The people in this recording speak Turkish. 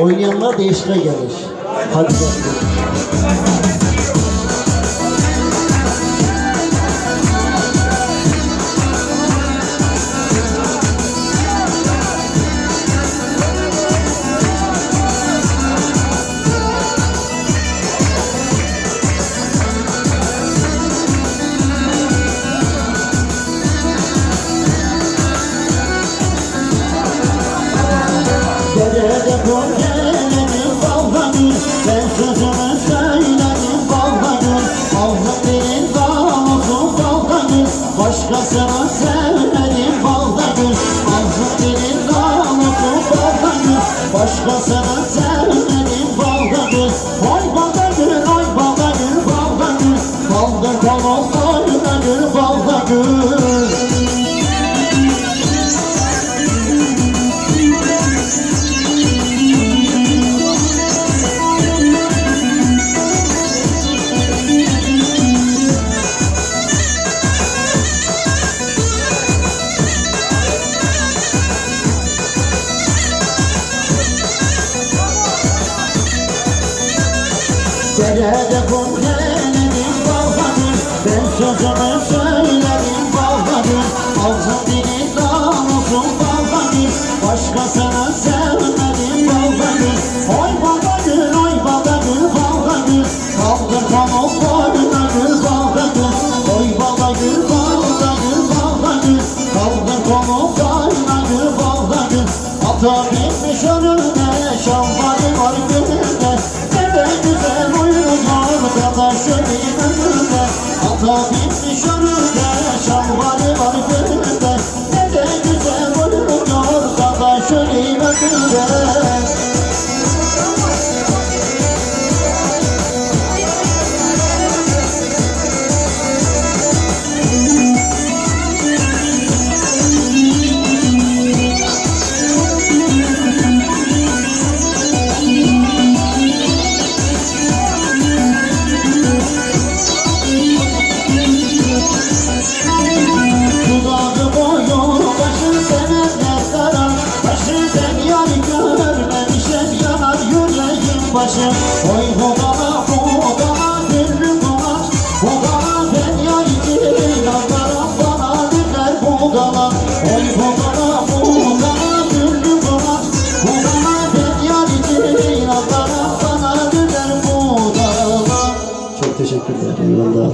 Oynayanlar değişike gelir. Hadi bakalım. Derede gönderledim Başkasına sevmedim baldanı Allah benim namusum baldanı Başkasına sevmedim baldanı Oy baldanı, oy baldanı, baldanı Baldır balon oynanır baldanı Derede Nerede komşenim bahadır. Ben sözümü söylerim bahadır. Ağzın dili dal olsun bahadır. Sevmedim bahadır. Oy bahadır oy bahadır bahadır. Kaldır pamuk boynadır Oy bahadır bahadır bahadır. Kaldır pamuk boynadır bahadır. önüne Şahane var gözde Ne de güzel olur da şöyle bakıver bacım Oy hodana hodana gönlüm donar Hodana ben yayı Nazlara bana derler budala Oy hodana hodana gönlüm donar Hodana ben yayı Nazlara bana derler budala Çok teşekkürler. Eyvallah.